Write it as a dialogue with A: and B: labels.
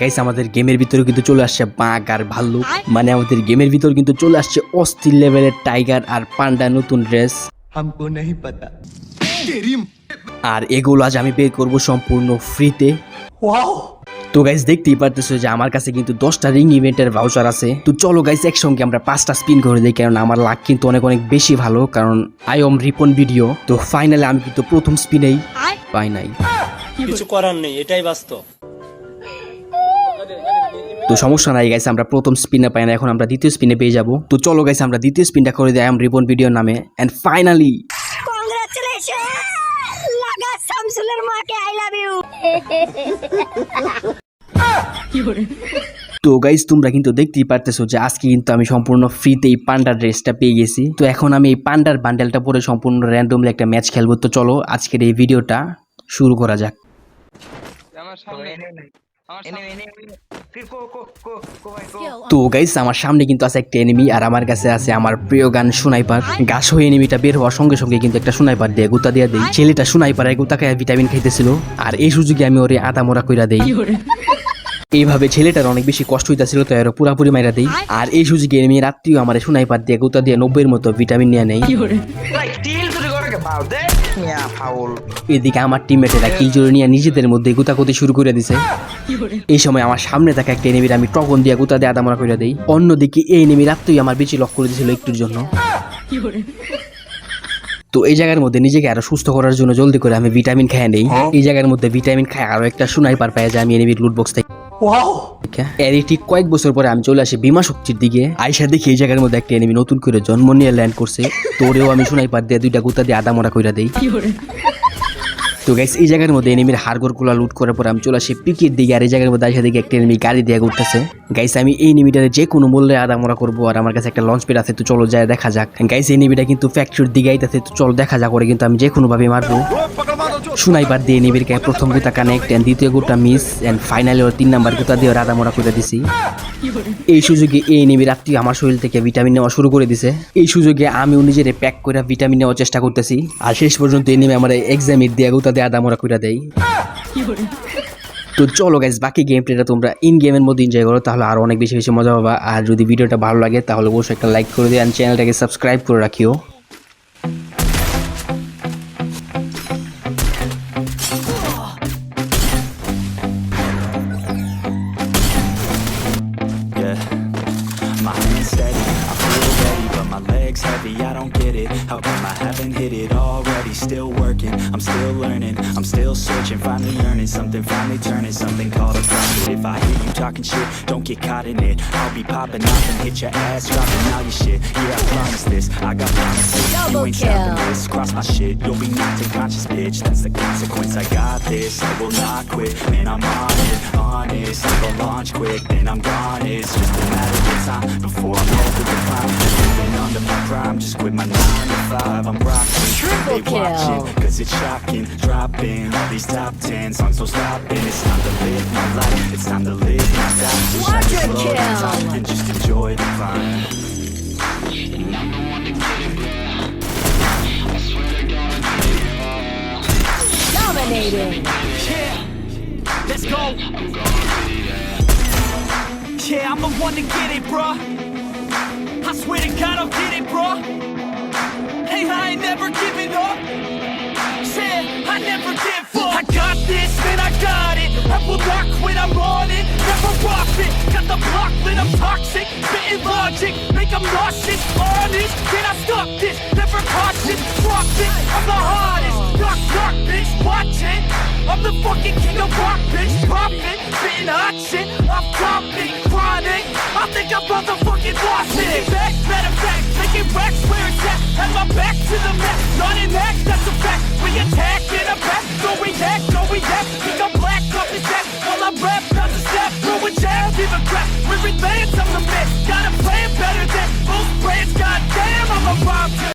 A: Guys আমাদের গেমের ভিতরে কিন্তু চলে আসছে বাঘ আর ভাল্লুক মানে আমাদের গেমের ভিতরে কিন্তু চলে আসছে অস্থির লেভেলের টাইগার আর পান্ডা নতুন ড্রেস
B: হামকো পাতা
A: আর এগুলো আজ আমি বের করব সম্পূর্ণ ফ্রিতে তো গাইস দেখতেই পারতেছো যে আমার কাছে কিন্তু দশটা রিং ইভেন্টের ভাউচার আছে। তো চলো গাইস একসঙ্গে আমরা পাঁচটা স্পিন করে দিই কারণ আমার লাক কিন্তু অনেক অনেক বেশি ভালো কারণ আই অম রিপন ভিডিও তো ফাইনালি আমি কিন্তু প্রথম স্পিনেই পাই নাই।
C: কিছু করার নেই এটাই বাস্তব।
A: তো সমস্যা নাই গাইস আমরা প্রথম স্পিনে পাই না এখন আমরা দ্বিতীয় স্পিনে পেয়ে যাব। তো চলো গাইস আমরা দ্বিতীয় স্পিনটা করে দিই আই এম রিপন ভিডিও নামে। এন্ড ফাইনালি
D: কংগ্রাচুলেশন শামসুলের মাকে আই লাভ ইউ
A: তো গাইজ তোমরা কিন্তু দেখতেই পারতেছো যে আজকে কিন্তু আমি সম্পূর্ণ ফ্রিতে এই পান্ডার ড্রেসটা পেয়ে গেছি। তো এখন আমি এই পান্ডার বান্ডেলটা পরে সম্পূর্ণ র্যান্ডমলি একটা ম্যাচ খেলব। তো চলো আজকের এই ভিডিওটা শুরু করা যাক।
E: আমার সামনে
A: তো গাইস আমার সামনে কিন্তু আছে একটা এনিমি আর আমার কাছে আছে আমার প্রিয় গান সুনাইপার গাছ হয়ে এনিমিটা বের হওয়ার সঙ্গে সঙ্গে কিন্তু একটা সুনাইপার দিয়ে গুতা দিয়ে দেই। ছেলেটা সুনাইপারে গুতা খায় ভিটামিন খাইতেছিল আর এই সুযোগে আমি ওরে আদা মোড়া কইরা দেই। এইভাবে ছেলেটার অনেক বেশি কষ্ট হইতেছিল তাই আরও পুরাপুরি মাইরা দেই। আর এই সুযোগে এনিমি রাত্রিও আমার সুনাইপার দিয়ে গুতা দিয়ে নব্বইয়ের মতো ভিটামিন নিয়ে নেই এদিকে আমার টিমমেটেরা কিল জোরে নিয়ে নিজেদের মধ্যে গুতাগুতি শুরু করে দিছে। এই সময় আমার সামনে থাকা একটা এনিমির আমি টগন দিয়ে গুতা দিয়ে আদামরা করে দেই। অন্যদিকে এই এনিমি রাত্রেই আমার বেশি লক করে দিয়েছিল একটুর জন্য। তো এই জায়গার মধ্যে নিজেকে আরও সুস্থ করার জন্য জলদি করে আমি ভিটামিন খাই নেই। এই জায়গার মধ্যে ভিটামিন খাই আরও একটা সুনাইপার পাই যে আমি এনিমির লুট বক্স থেকে এর ঠিক কয়েক বছর পরে আমি চলে আসি বিমা শক্তির দিকে। আইসা দেখি এই জায়গার মধ্যে একটা এনিমি নতুন করে জন্ম নিয়ে ল্যান্ড করছে। তোরেও আমি শোনাই পার দিয়ে দুইটা গুতা দিয়ে আদামরা কইরা দেই। তো গাইস এই জায়গার মধ্যে এনিমির হাড়গোড়গুলা লুট করার পর আমি চলে আসি পিকের দিকে আর এই জায়গার মধ্যে আইসা দিকে একটা এনিমি গাড়ি দিয়ে উঠতেছে গাইস আমি এই এনিমিটারে যে কোনো মূল্যে আদামরা করব আর আমার কাছে একটা লঞ্চ পেড আছে, তো চলো যায় দেখা যাক। গাইস এই এনিমিটা কিন্তু ফ্যাক্টরির দিকে আইতাছে, তো চলো দেখা যাক ওরে কিন্তু আমি যে কোনো ভাবে মারবো। সুনাইবার দিয়ে এনিমির গায়ে প্রথম গুতা কানেক্ট এন্ড দ্বিতীয় গুতা মিস এন্ড ফাইনালি ওর তিন নাম্বার গুতা দিয়ে রাদা মোড়া করে দিছি। এই সুযোগে এই এনিমি রাত্রি আমার শরীর থেকে ভিটামিন নেওয়া শুরু করে দিছে। এই সুযোগে আমিও নিজের প্যাক করে ভিটামিন নেওয়ার চেষ্টা করতেছি। আর শেষ পর্যন্ত এনিমি আমার এক্সামির দিয়ে গুতা দিয়ে আদা মোড়া করে দেয়। তো চলো গাইজ বাকি গেম প্লেটা তোমরা ইন গেমের মধ্যে এনজয় করো, তাহলে আরও অনেক বেশি বেশি মজা পাবা। আর যদি ভিডিওটা ভালো লাগে, তাহলে অবশ্যই একটা লাইক করে দিও আর চ্যানেলটাকে সাবস্ক্রাইব করে রাখিও।
F: Legs heavy. I don't get it. How come I haven't hit it already? Still working, I'm still learning, I'm still searching, finally earning something, finally turning something called a profit. If I hear you talking shit, don't get caught in it. I'll be popping off and hit your ass, dropping all your shit. Yeah, I promise this, I got promises. Double you ain't stopping kill. this, cross my shit, you'll be knocked unconscious, bitch. That's the consequence. I got this, I will not quit, man. I'm on it, honest. Launch quick, then I'm gone. It's just a matter of time before I'm over the climb. Living under my prime, just quit my nine to five. I'm rocking, Triple they watching, kill. cause it's shocking. Dropping all these top ten songs, so stopping. It's time to live my life, it's time to live my life. Wish I could Quadra kill. Let's go. Yeah,
G: I'm the
F: one to get it, bruh. I swear
G: to God, I'll get it, bruh. Hey, I ain't never giving up. Yeah, I never give
F: up. I
G: got this,
F: man,
G: I got it. I will not quit, I'm on it. Never off it. Got the block lit, I'm toxic. Spitting logic, make them nauseous. Honest, can I stop this? Never cautious, drop it. I'm the I'm the fucking king of rock, bitch. Poppin', spittin' hot shit. I'm dropping, chronic. I think I'm motherfucking lost it. Back, better back, making racks where it's at. Have my back to the map. Not an act, that's a fact. We attack in a back. Go react, go react. Think I'm black.